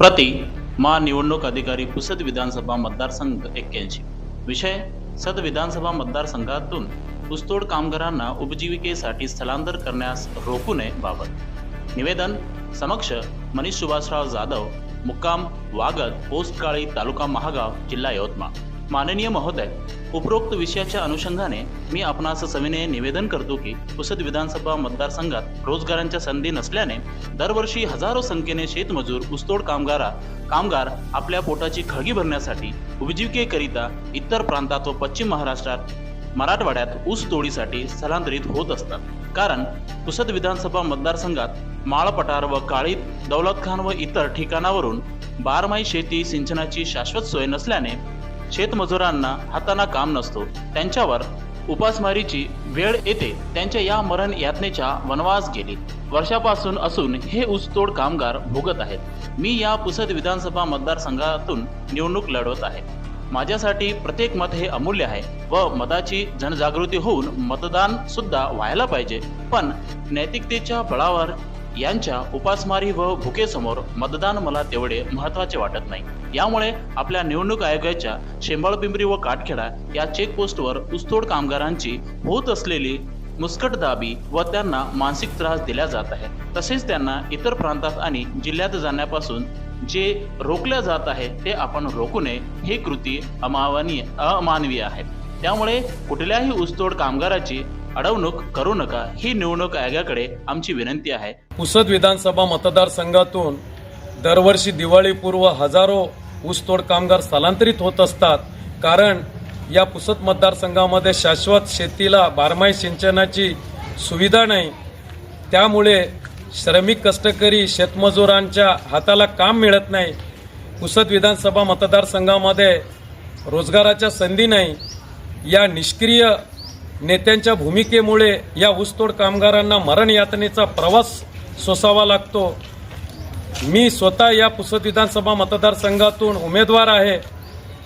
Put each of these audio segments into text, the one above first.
प्रति मा निवडणूक अधिकारी पुसद विधानसभा मतदारसंघ एक्क्याऐंशी. विषय सद विधानसभा मतदारसंघातून ऊसतोड कामगारांना उपजीविकेसाठी स्थलांतर करण्यास रोखू नये बाबत. निवेदन समक्ष मनीष सुभाषराव जाधव मुक्काम वागद पोस्ट काळी तालुका महागाव जिल्हा यवतमाळ. माननीय महोदय उपरोक्त विषयाच्या अनुषंगाने मी आपणास सविनय निवेदन करतो की पुसद विधानसभा मतदारसंघात रोजगारांच्या संधी नसल्याने दरवर्षी हजारो संख्येने शेतमजूर ऊसतोड कामगारा कामगार आपल्या पोटाची खळगी भरण्यासाठी उपजीविकेकरिता इतर प्रांतात व पश्चिम महाराष्ट्रात मराठवाड्यात ऊस तोडीसाठी स्थलांतरित होत असतात. कारण पुसद विधानसभा मतदारसंघात माळपटार व काळीत दौलत खान व इतर ठिकाणावरून बारमाही शेती सिंचनाची शाश्वत सोय नसल्याने शेतमजुरांना हाताना काम नसतो. त्यांच्यावर उपासमारीची वेळ येते. त्यांच्या या मरण यातनेच्या वनवास गेली. वर्षापासून असून हे ऊसतोड कामगार भोगत आहेत. मी या पुसद विधानसभा मतदारसंघातून निवडणूक लढवत आहे. माझ्यासाठी प्रत्येक मत हे अमूल्य आहे व मताची जनजागृती होऊन मतदान सुद्धा व्हायला पाहिजे. पण नैतिकतेच्या बळावर यांच्या उपासमारी व भुकेसमोर मतदान मला तेवढे महत्त्वाचे वाटत नाही. यामुळे आपल्या निवडणूक आयोगाच्या शेंबाळपिंपरी व काटखेडा या चेकपोस्टवर ऊसतोड कामगारांची होत असलेली मुस्कटदाबी व त्यांना मानसिक त्रास दिला जात आहे तसेच त्यांना इतर प्रांतात आणि जिल्ह्यात जाण्यापासून जे रोखल्या जात आहे ते आपण रोखू नये हे कृती अमावनीय अमानवीय आहे. त्यामुळे कुठल्याही ऊसतोड कामगाराची अडवणूक करू नका. ही निवडणूक आयोगाकडे आमची विनंती आहे. पुसद विधानसभा मतदारसंघातून दरवर्षी दिवाळीपूर्व हजारो ऊसतोड कामगार स्थलांतरित होत असतात. कारण या पुसद मतदारसंघामध्ये शाश्वत शेतीला बारमाही सिंचनाची सुविधा नाही. त्यामुळे श्रमिक कष्टकरी शेतमजुरांच्या हाताला काम मिळत नाही. पुसद विधानसभा मतदारसंघामध्ये रोजगाराच्या संधी नाही. या निष्क्रिय नेत्यांच्या भूमिकेमुळे या ऊसतोड कामगारांना मरण यातनेचा प्रवास सोसावा लागतो. मी स्वतः या पुसद विधानसभा मतदारसंघातून उमेदवार आहे.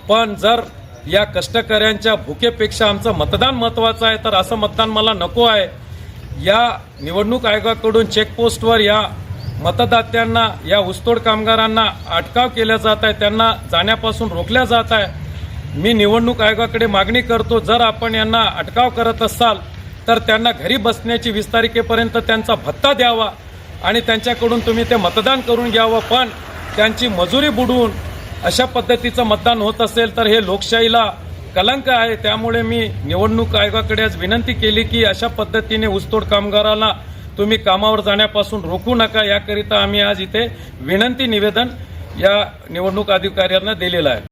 पण जर या कष्टकऱ्यांच्या भुकेपेक्षा आमचं मतदान महत्त्वाचं आहे तर असं मतदान मला नको आहे. या निवडणूक आयोगाकडून चेकपोस्टवर या मतदात्यांना या ऊसतोड कामगारांना अटकाव केल्या जात आहे त्यांना जाण्यापासून रोखल्या जात आहे. मी निवडणूक आयोगाकडे मागणी करतो जर आपण यांना अटकाव करत असाल तर त्यांना घरी बसण्याची वीस तारखेपर्यंत त्यांचा भत्ता द्यावा आणि त्यांच्याकडून तुम्ही ते मतदान करून घ्यावं. पण त्यांची मजुरी बुडवून अशा पद्धतीचं मतदान होत असेल तर हे लोकशाहीला कलंक आहे. त्यामुळे मी निवडणूक आयोगाकडे आज विनंती केली की अशा पद्धतीने ऊसतोड कामगाराला तुम्ही कामावर जाण्यापासून रोखू नका. याकरिता आम्ही आज इथे विनंती निवेदन या निवडणूक अधिकाऱ्यांना दिलेलं आहे.